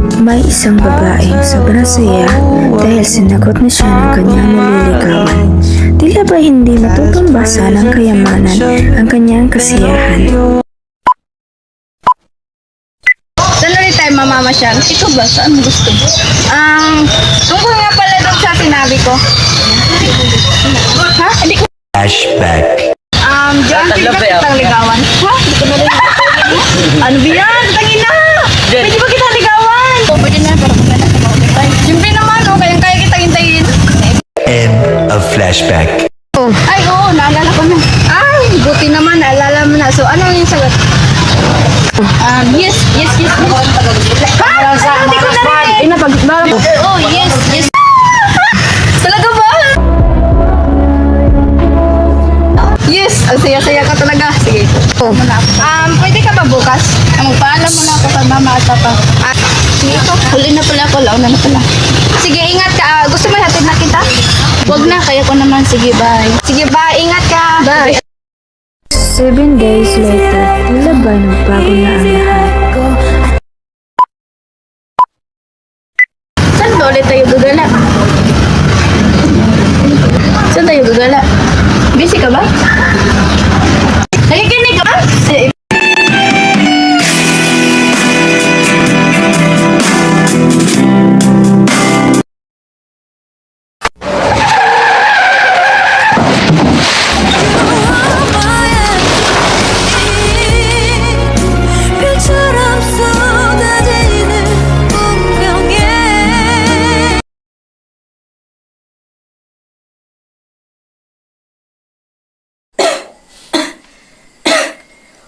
May isang babaeng sobrang saya dahil sinagot na siya ng kanyang naliligawan. Tila ba hindi matutumbasa ng kayamanan ang kanyang kasiyahan? Saan ulit tayo mamamasyal? Ikaw ba? Saan mo gusto? Ang, tungkol nga pala doon sa sinabi ko. Ha? Hindi ko, Flashback. um, John, sino ba kitang ligawan? Ha? Hindi ko na rin Ano ba yan? Tangin na! Pwede ba kita ligawan? O, pwede na, pero maganda sa mga tayo. Siyempre naman, oh, kayang kaya kita hintayin. End of flashback. Ay, oo, naalala ko na. Ay, buti naman, naalala mo na. So, ano yung sagot? Um, yes, yes, yes. Ha? Hindi ko na rin. Ina, pag... Oh, yes, yes. Talaga ba? Yes, ang saya-saya ka talaga. Sige. Oh. Um, pwede ka ba bukas? Ah, Magpaalam mo na ako kay mama at papa. Ah, sige ko. Huli na pala ako. Launa na pala. Sige, ingat ka. Ah, gusto mo hatid na kita? Wag na, kaya ko naman. Sige, bye. Sige, bye. Ingat ka. Bye. Seven days later, tila ba nagbago na ang lahat? Saan ba ulit tayo gagala? Saan tayo gagala? Busy ka ba?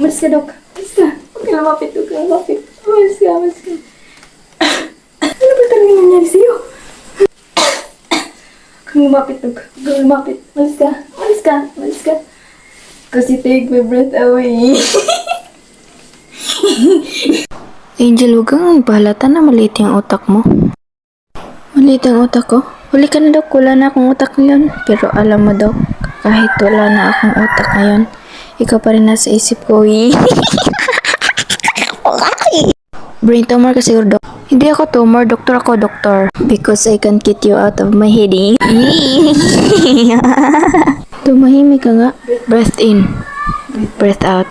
Umalis ka, Dok. Umalis ka. Huwag ka lumapit. Huwag ka lumapit. Umalis ka, umalis ka. Ano ba talaga nangyari sa'yo? Huwag kang lumapit, Dok. Huwag kang lumapit. Umalis ka. Umalis ka. Umalis ka. Kasi take my breath away. Angel, huwag kang magpahalata na maliit yung utak mo. Maliit ang utak ko? Huli ka na, Dok. Wala na akong utak ngayon. Pero alam mo, Dok, kahit wala na akong utak ngayon, ikaw pa rin nasa isip ko. Brain tumor ka siguro, Dok. Hindi ako tumor, doktor ako, doktor. Because I can't get you out of my head. eh. Tumahimik ka nga. Breath in. Breath out.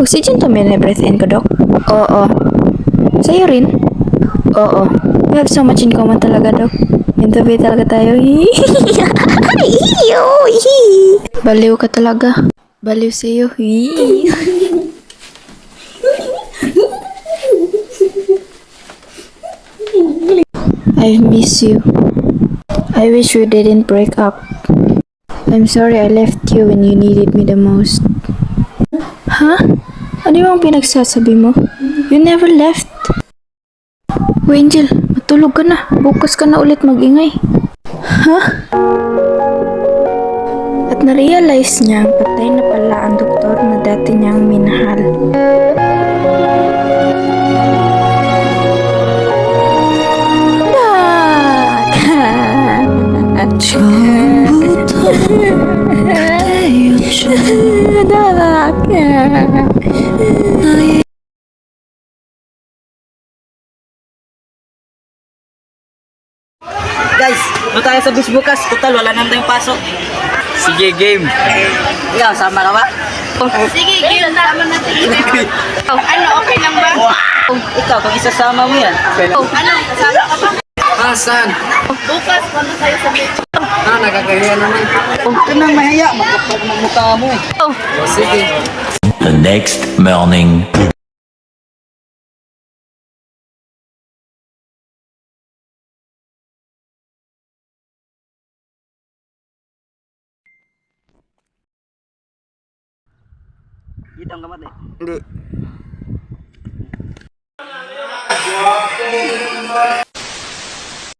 Oxygen to may breath in ko, Dok? Oo. Sa'yo rin? Oo. We have so much in common talaga, Dok. Interview talaga tayo. Baliw ka talaga. Baliw sa'yo. I miss you. I wish we didn't break up. I'm sorry I left you when you needed me the most. Ha? Ano yung pinagsasabi mo? You never left. O Angel, matulog ka na. Bukas ka na ulit magingay. Ha? Na-realize niya patay na pala ang doktor na dati niyang minahal. Guys, doon tayo sa bus bukas. Total, wala naman tayong pasok. Sige, game. Ikaw, sama ka ba? Sige, Gil. Sama natin. Oh, ano, okay lang ba? Oh, ikaw, kung isasama mo yan. Oh, ano, kasama ka ba? Hasan, Bukas, punta tayo sa beach. ah, nakakahiya naman. Oh, ito nang mahiya. Magkapag ng mukha mo eh. Sige. The next morning. Bidang gamat eh. Hindi.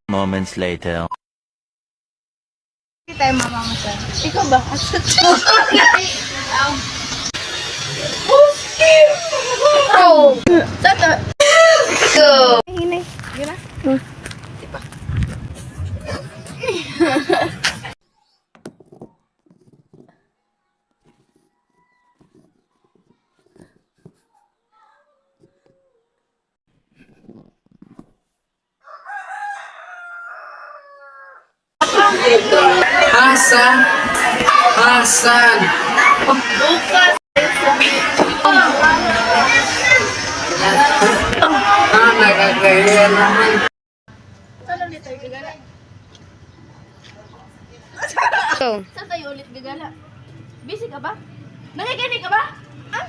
Moments later. Hindi tayo mamamasan. Ikaw ba? Oh! Tata! Hasan! Hasan! Ah, nakakahiya naman. Saan ulit tayo gagala? Saan tayo ulit gagala? Busy ka ba? Nakikinig ka ba? Ah?